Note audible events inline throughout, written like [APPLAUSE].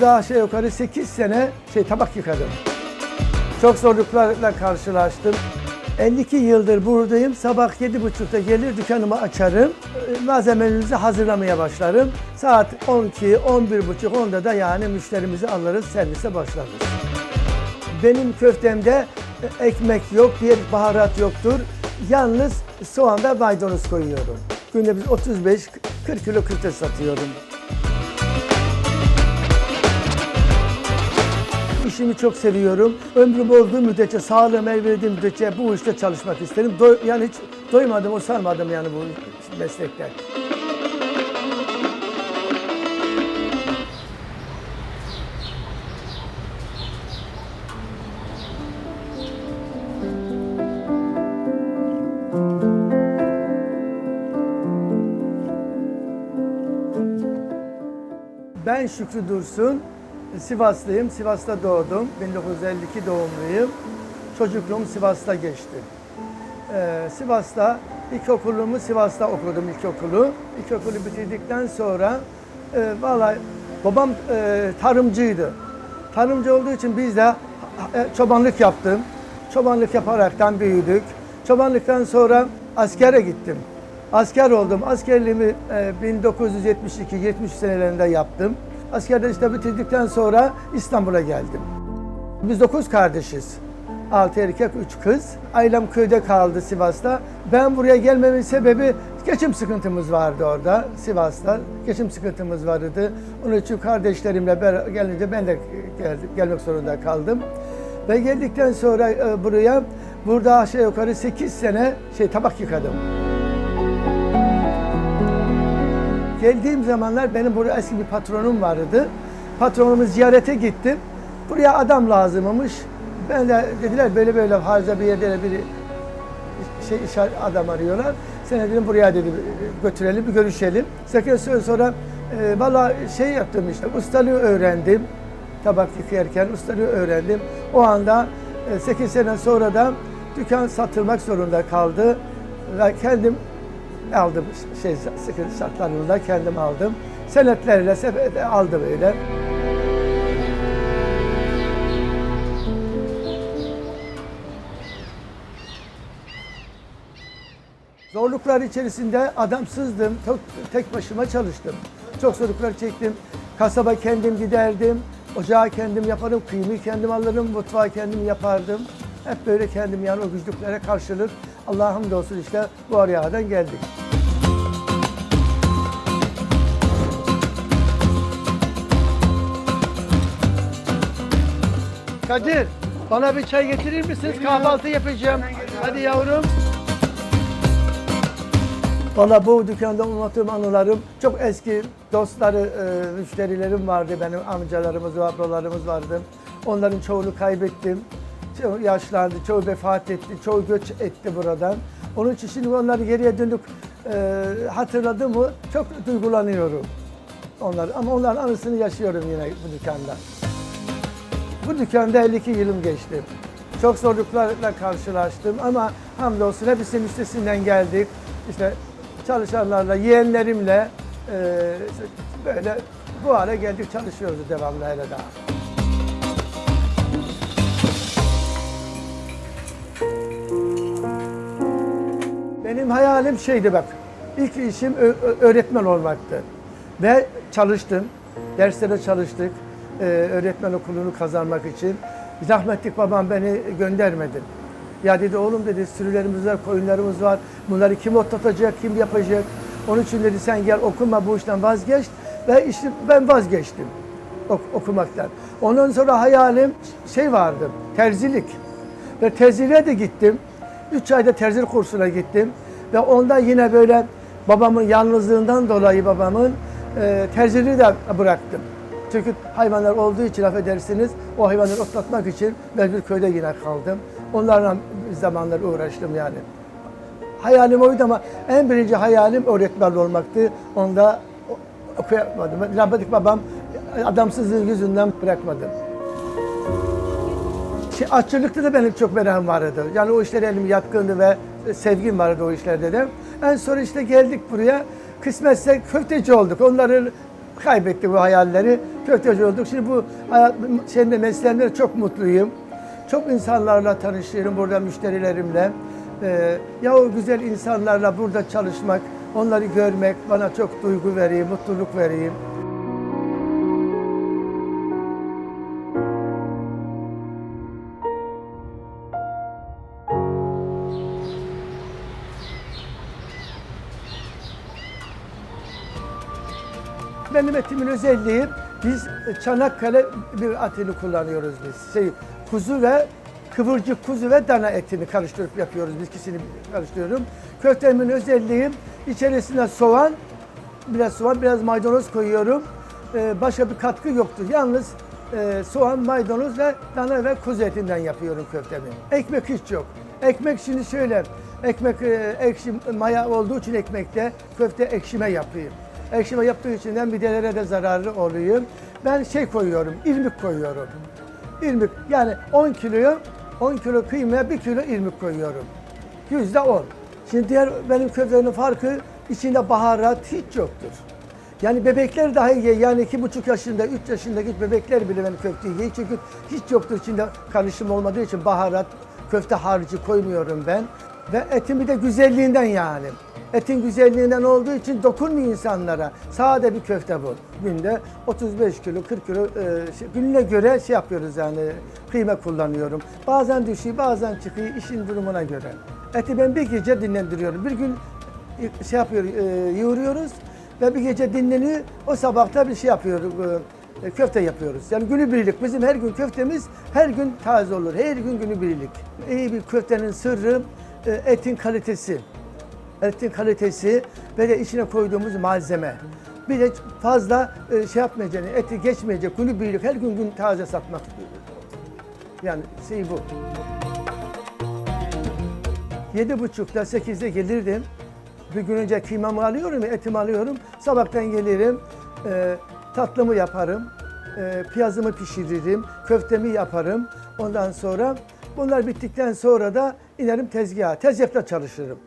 Burada aşağı yukarı 8 sene şey tabak yıkadım. Çok zorluklarla karşılaştım. 52 yıldır buradayım. Sabah 7.30'da gelir dükkanımı açarım. Malzemelerimizi hazırlamaya başlarım. Saat 12, 11.30, 10'da da yani müşterimizi alırız, servise başlarız. Benim köftemde e, ekmek yok, bir baharat yoktur. Yalnız soğanda maydanoz koyuyorum. Günde biz 35-40 kilo köfte satıyorum. İşimi çok seviyorum. Ömrüm olduğu müddetçe, sağlığım el verdiği müddetçe bu işte çalışmak isterim. Doy- yani hiç doymadım, usanmadım yani bu meslekten. Ben Şükrü Dursun, Sivaslıyım. Sivas'ta doğdum. 1952 doğumluyum. Çocukluğum Sivas'ta geçti. Ee, Sivas'ta ilkokulumu Sivas'ta okudum ilkokulu. İlkokulu bitirdikten sonra e, vallahi babam e, tarımcıydı. Tarımcı olduğu için biz de e, çobanlık yaptım. Çobanlık yaparaktan büyüdük. Çobanlıktan sonra askere gittim. Asker oldum. Askerliğimi e, 1972-70 senelerinde yaptım. Askerde işte bitirdikten sonra İstanbul'a geldim. Biz dokuz kardeşiz. Altı erkek, üç kız. Ailem köyde kaldı Sivas'ta. Ben buraya gelmemin sebebi geçim sıkıntımız vardı orada Sivas'ta. Geçim sıkıntımız vardı. Onun için kardeşlerimle gelince ben de geldim, gelmek zorunda kaldım. Ve geldikten sonra e, buraya burada aşağı yukarı 8 sene şey tabak yıkadım. Geldiğim zamanlar benim burada eski bir patronum vardı. Patronumu ziyarete gittim. Buraya adam lazımmış. Ben de dediler böyle böyle harca bir yerde bir şey iş adam arıyorlar. Sen dedim buraya dedi götürelim bir görüşelim. Sekiz sene sonra e, valla şey yaptım işte ustalığı öğrendim. Tabak yıkayarken ustalığı öğrendim. O anda 8 sene sonra da dükkan satılmak zorunda kaldı. Ve kendim aldım şey sıkıntı şartlarında kendim aldım. Senetlerle sepete aldım öyle. Zorluklar içerisinde adamsızdım. Çok, tek başıma çalıştım. Çok zorluklar çektim. Kasaba kendim giderdim. Ocağı kendim yaparım, kıyımı kendim alırım, mutfağı kendim yapardım. Hep böyle kendim yani o güçlüklere karşılık Allah'a hamdolsun işte bu arayadan geldik. Kadir, bana bir çay getirir misiniz? Kahvaltı yapacağım. Hadi yavrum. Valla bu dükkanda unuttuğum anılarım çok eski dostları, e, müşterilerim vardı. Benim amcalarımız, abralarımız vardı. Onların çoğunu kaybettim. Çoğu yaşlandı, çoğu vefat etti, çoğu göç etti buradan. Onun için şimdi onları geriye dönüp e, hatırladım mı çok duygulanıyorum. Onlar ama onların anısını yaşıyorum yine bu dükkanda. Bu dükkanda 52 yılım geçti. Çok zorluklarla karşılaştım ama hamdolsun hepsinin üstesinden geldik. İşte çalışanlarla, yeğenlerimle e, böyle bu hale geldik çalışıyoruz devamlı hele daha. Benim hayalim şeydi bak. İlk işim öğretmen olmaktı. Ve çalıştım. Derslere çalıştık. Ee, öğretmen okulunu kazanmak için. Rahmetlik babam beni göndermedi. Ya dedi oğlum dedi sürülerimiz var, koyunlarımız var. Bunları kim otlatacak, kim yapacak? Onun için dedi sen gel okuma bu işten vazgeç. Ve işte ben vazgeçtim ok- okumaktan. Ondan sonra hayalim şey vardı, terzilik. Ve terziliğe de gittim. Üç ayda terzilik kursuna gittim. Ve onda yine böyle babamın yalnızlığından dolayı babamın e, terziliği de bıraktım. Çünkü hayvanlar olduğu için affedersiniz o hayvanları otlatmak için mecbur köyde yine kaldım. Onlarla zamanlar uğraştım yani. Hayalim oydu ama en birinci hayalim öğretmen olmaktı. Onda okuyamadım. Rahmetli babam adamsızlığı yüzünden bırakmadı. Şey, aşçılıkta da benim çok merakım vardı. Yani o işlere elim yatkındı ve sevgim vardı o işlerde de. En sonra işte geldik buraya. Kısmetse köfteci olduk. Onları kaybettik bu hayalleri. Köfteci olduk. Şimdi bu hayat, şeyinde mesleğimde çok mutluyum. Çok insanlarla tanışıyorum burada müşterilerimle. Ee, ya o güzel insanlarla burada çalışmak, onları görmek bana çok duygu veriyor, mutluluk veriyor. Benim etimin özelliği biz Çanakkale bir atını kullanıyoruz biz. Şey, kuzu ve kıvırcık kuzu ve dana etini karıştırıp yapıyoruz. Biz ikisini karıştırıyorum. Köftemin özelliği içerisine soğan, biraz soğan, biraz maydanoz koyuyorum. Ee, başka bir katkı yoktur. Yalnız e, soğan, maydanoz ve dana ve kuzu etinden yapıyorum köftemi. Ekmek hiç yok. Ekmek şimdi şöyle, ekmek e, ekşi maya olduğu için ekmekte köfte ekşime yapayım. Ekşime yaptığı için de midelere de zararlı oluyor. Ben şey koyuyorum, irmik koyuyorum. İrmik yani 10 kiloya 10 kilo kıymaya 1 kilo irmik koyuyorum. Yüzde 10. Şimdi diğer benim köftenin farkı içinde baharat hiç yoktur. Yani bebekler dahi yiyor. Yani iki buçuk yaşında, üç yaşındaki bebekler bile benim köfteyi yiyor. Çünkü hiç yoktur içinde karışım olmadığı için baharat, köfte harcı koymuyorum ben. Ve etimi de güzelliğinden yani. Etin güzelliğinden olduğu için dokunmuyor insanlara. Sade bir köfte bu. Günde 35 kilo, 40 kilo e, şey, gününe göre şey yapıyoruz yani kıyma kullanıyorum. Bazen düşüyor, bazen çıkıyor işin durumuna göre. Eti ben bir gece dinlendiriyorum. Bir gün e, şey yapıyor, e, yoğuruyoruz ve bir gece dinleniyor. O sabahta bir şey yapıyoruz, e, e, köfte yapıyoruz. Yani günübirlik. Bizim her gün köftemiz her gün taze olur. Her gün günübirlik. İyi bir köftenin sırrı etin kalitesi. Etin kalitesi ve de içine koyduğumuz malzeme. Bir de fazla e, şey yapmayacak, eti geçmeyecek, günübirlik, her gün gün taze satmak. Yani şey bu. Yedi buçukta, sekizde gelirdim. Bir gün önce kıymamı alıyorum, etimi alıyorum. Sabahtan gelirim, e, tatlımı yaparım, e, piyazımı pişiririm, köftemi yaparım. Ondan sonra bunlar bittikten sonra da inerim tezgaha. Tezgahta çalışırım.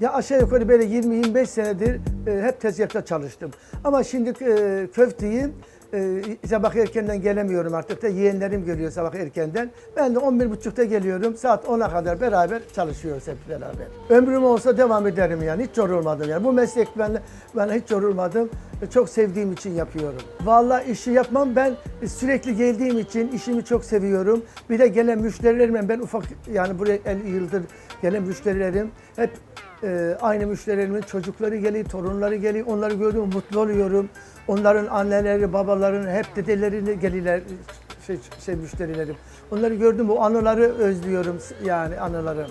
Ya aşağı yukarı böyle 20-25 senedir e, hep tezgahta çalıştım. Ama şimdi e, köfteyi e, sabah erkenden gelemiyorum artık da yeğenlerim geliyor sabah erkenden. Ben de 11.30'da geliyorum. Saat 10'a kadar beraber çalışıyoruz hep beraber. Ömrüm olsa devam ederim yani. Hiç yorulmadım yani. Bu meslek ben, ben hiç yorulmadım. Çok sevdiğim için yapıyorum. Vallahi işi yapmam ben sürekli geldiğim için işimi çok seviyorum. Bir de gelen müşterilerim ben ufak yani buraya 50 yıldır gelen müşterilerim hep e, aynı müşterilerimin çocukları geliyor, torunları geliyor. Onları gördüm mutlu oluyorum. Onların anneleri, babaların hep dedeleri geliyorlar şey, şey müşterilerim. Onları gördüm o anıları özlüyorum yani anılarım.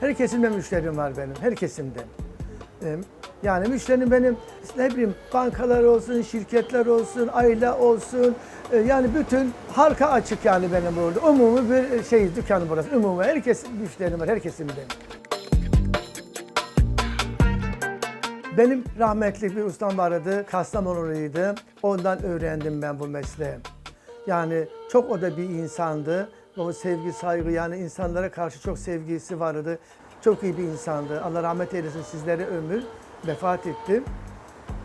Her kesimde müşterim var benim, her kesimde. E, Yani müşterim benim ne bileyim bankalar olsun, şirketler olsun, aile olsun. e, Yani bütün halka açık yani benim burada. Umumi bir şey dükkanı burası. Umumi herkes müşterim var, her kesimde. Benim rahmetli bir ustam vardı, Kastamonuluydu. Ondan öğrendim ben bu mesleği. Yani çok o da bir insandı. O sevgi, saygı yani insanlara karşı çok sevgisi vardı. Çok iyi bir insandı. Allah rahmet eylesin sizlere ömür. Vefat etti.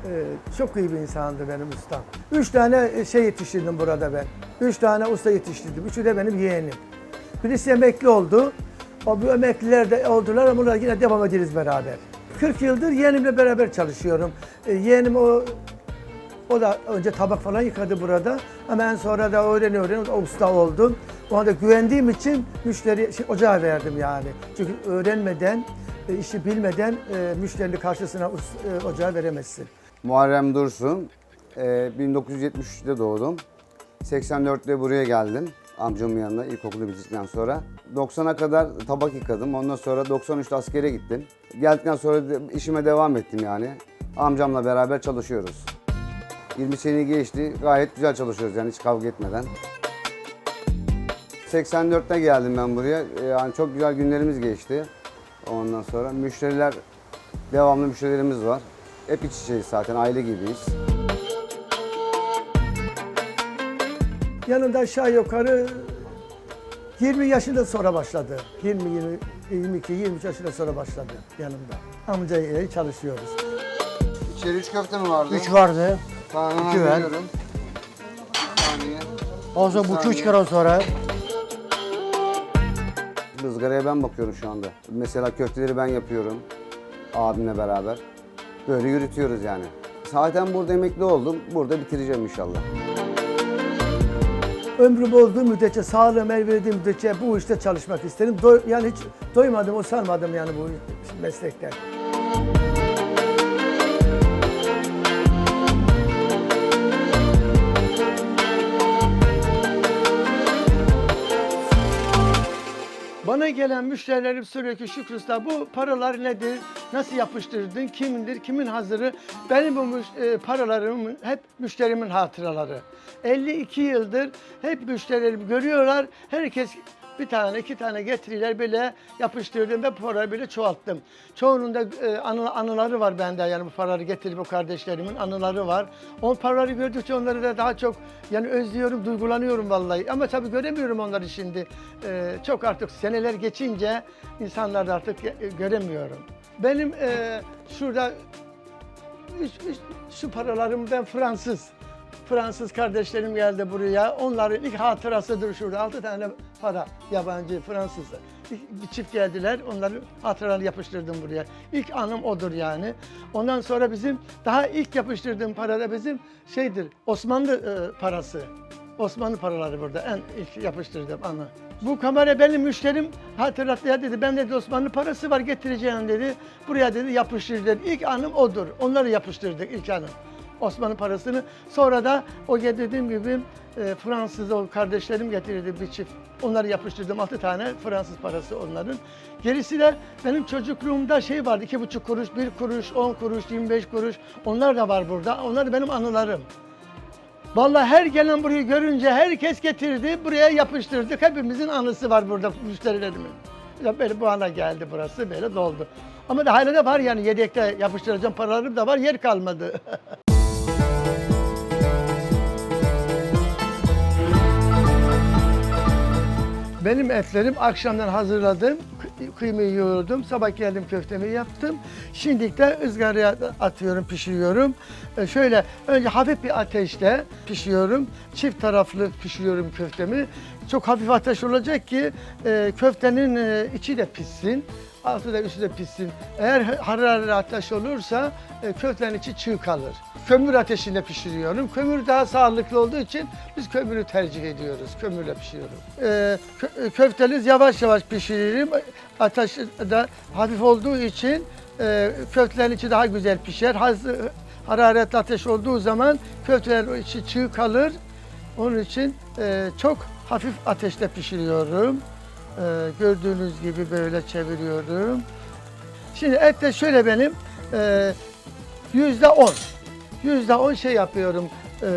Ee, çok iyi bir insandı benim ustam. Üç tane şey yetiştirdim burada ben. Üç tane usta yetiştirdim. Üçü de benim yeğenim. Birisi emekli oldu. O bu emekliler de oldular ama yine devam ederiz beraber. 40 yıldır yeğenimle beraber çalışıyorum. Ee, yeğenim o o da önce tabak falan yıkadı burada. Hemen sonra da öğren öğren o usta oldum. Ona da güvendiğim için müşteri şey, ocağa verdim yani. Çünkü öğrenmeden, e, işi bilmeden e, müşterinin karşısına e, ocağa veremezsin. Muharrem Dursun. Ee, 1973'te doğdum. 84'te buraya geldim. Amcamın yanına ilkokulu bitirdikten sonra. 90'a kadar tabak yıkadım. Ondan sonra 93'te askere gittim. Geldikten sonra işime devam ettim yani. Amcamla beraber çalışıyoruz. 20 seneyi geçti. Gayet güzel çalışıyoruz yani hiç kavga etmeden. 84'te geldim ben buraya. Ee, Yani çok güzel günlerimiz geçti. Ondan sonra müşteriler, devamlı müşterilerimiz var. Hep iç içeyiz zaten, aile gibiyiz. Yanında aşağı yukarı 20 yaşında sonra başladı. 20, 20 22, 23 yaşında sonra başladı yanımda. Amcayla çalışıyoruz. İçeri üç köfte mi vardı? Üç vardı. Sağına İki ver. veriyorum. Saniye. Sonra bu üç kere sonra Izgaraya ben bakıyorum şu anda. Mesela köfteleri ben yapıyorum. Abimle beraber. Böyle yürütüyoruz yani. Zaten burada emekli oldum. Burada bitireceğim inşallah. Ömrüm olduğu müddetçe, sağlığım el verdiği müddetçe bu işte çalışmak isterim. Doy- yani hiç doymadım, usanmadım yani bu meslekten. Bana gelen müşterilerim ki Şükrü Usta bu paralar nedir? Nasıl yapıştırdın? Kimindir? Kimin hazırı? Benim bu e, paralarım hep müşterimin hatıraları. 52 yıldır hep müşterilerim görüyorlar. Herkes bir tane iki tane getiriler böyle yapıştırdım ve bu paraları böyle çoğalttım. Çoğunun da e, anı- anıları var bende yani bu paraları getirip o kardeşlerimin anıları var. O paraları gördükçe onları da daha çok yani özlüyorum, duygulanıyorum vallahi. Ama tabii göremiyorum onları şimdi. E, çok artık seneler geçince insanlar da artık e, göremiyorum. Benim e, şurada üç- şu paralarım ben Fransız. Fransız kardeşlerim geldi buraya. Onların ilk hatırasıdır şurada. Altı tane para yabancı Fransız. Bir- çift geldiler. Onların hatıralarını yapıştırdım buraya. İlk anım odur yani. Ondan sonra bizim daha ilk yapıştırdığım para da bizim şeydir. Osmanlı e, parası. Osmanlı paraları burada en ilk yapıştırdığım anı. Bu kamera benim müşterim hatırlattı ya dedi. Ben dedi Osmanlı parası var getireceğim dedi. Buraya dedi yapıştır dedi. İlk anım odur. Onları yapıştırdık ilk anım. Osmanlı parasını. Sonra da o dediğim gibi e, Fransız o kardeşlerim getirdi bir çift. Onları yapıştırdım altı tane Fransız parası onların. Gerisi de benim çocukluğumda şey vardı iki buçuk kuruş, bir kuruş, on kuruş, 25 kuruş. Onlar da var burada. Onlar da benim anılarım. Vallahi her gelen burayı görünce herkes getirdi, buraya yapıştırdık. Hepimizin anısı var burada müşterilerimin. Böyle bu ana geldi burası, böyle doldu. Ama da hala da var yani yedekte yapıştıracağım paralarım da var, yer kalmadı. [LAUGHS] Benim etlerim akşamdan hazırladım. Kı- Kıymayı yoğurdum. Sabah geldim köftemi yaptım. Şimdi de ızgaraya atıyorum, pişiriyorum. E, Şöyle önce hafif bir ateşte pişiriyorum. Çift taraflı pişiriyorum köftemi. Çok hafif ateş olacak ki e, köftenin e, içi de pişsin. Altı da üstü de pişsin. Eğer hararetli ateş olursa köftenin içi çığ kalır. Kömür ateşinde pişiriyorum. Kömür daha sağlıklı olduğu için biz kömürü tercih ediyoruz. Kömürle pişiriyorum. E, kö- köfteniz yavaş yavaş pişiririm. Ateş de hafif olduğu için e, köftelerin içi daha güzel pişer. Hararetli ateş olduğu zaman köftelerin içi çığ kalır. Onun için e, çok hafif ateşte pişiriyorum. E, gördüğünüz gibi böyle çeviriyorum. Şimdi et de şöyle benim e, yüzde on. Yüzde on şey yapıyorum. e,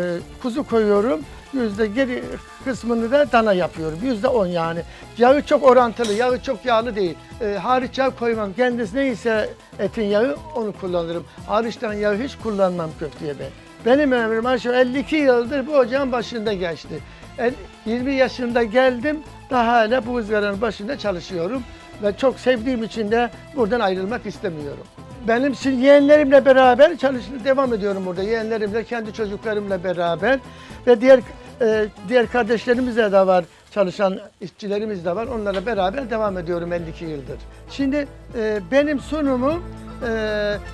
kuzu koyuyorum. Yüzde geri kısmını da dana yapıyorum. Yüzde on yani. Yağı çok orantılı. Yağı çok yağlı değil. E, hariç yağ koymam. Kendisi neyse etin yağı onu kullanırım. Hariçten yağı hiç kullanmam köfteye ben. Benim ömrüm aşağı 52 yıldır bu ocağın başında geçti. El- 20 yaşında geldim. Daha hala bu ızgaranın başında çalışıyorum. Ve çok sevdiğim için de buradan ayrılmak istemiyorum. Benim şimdi yeğenlerimle beraber çalışmaya devam ediyorum burada. Yeğenlerimle, kendi çocuklarımla beraber ve diğer e, diğer kardeşlerimizle de var çalışan işçilerimiz de var. Onlarla beraber devam ediyorum 52 yıldır. Şimdi e, benim sunumum e,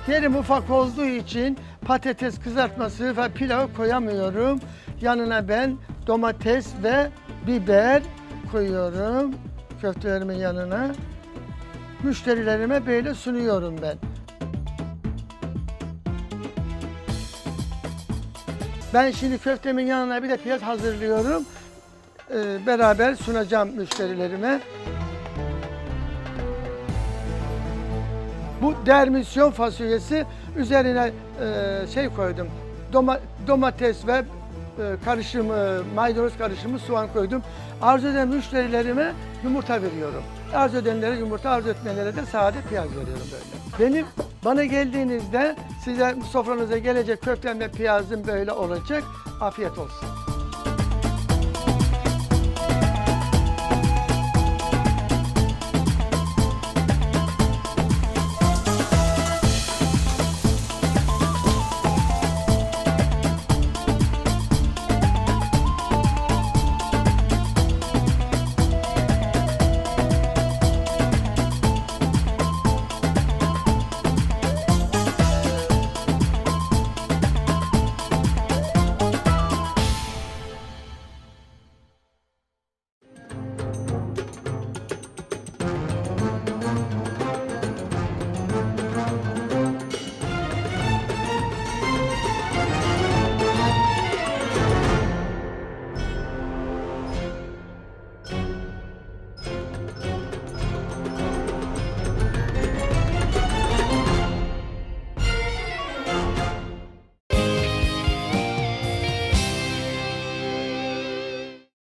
yerim ufak olduğu için patates kızartması ve pilav koyamıyorum. Yanına ben domates ve biber koyuyorum köftelerimin yanına. Müşterilerime böyle sunuyorum ben. Ben şimdi köftemin yanına bir de piyaz hazırlıyorum. Ee, beraber sunacağım müşterilerime. Bu dermisyon fasulyesi üzerine e, şey koydum. Doma- domates ve karışımı, maydanoz karışımı soğan koydum. Arzu eden müşterilerime yumurta veriyorum. Arzu edenlere yumurta, arzu etmeyenlere de sade piyaz veriyorum böyle. Benim bana geldiğinizde size sofranıza gelecek köftem ve piyazım böyle olacak. Afiyet olsun.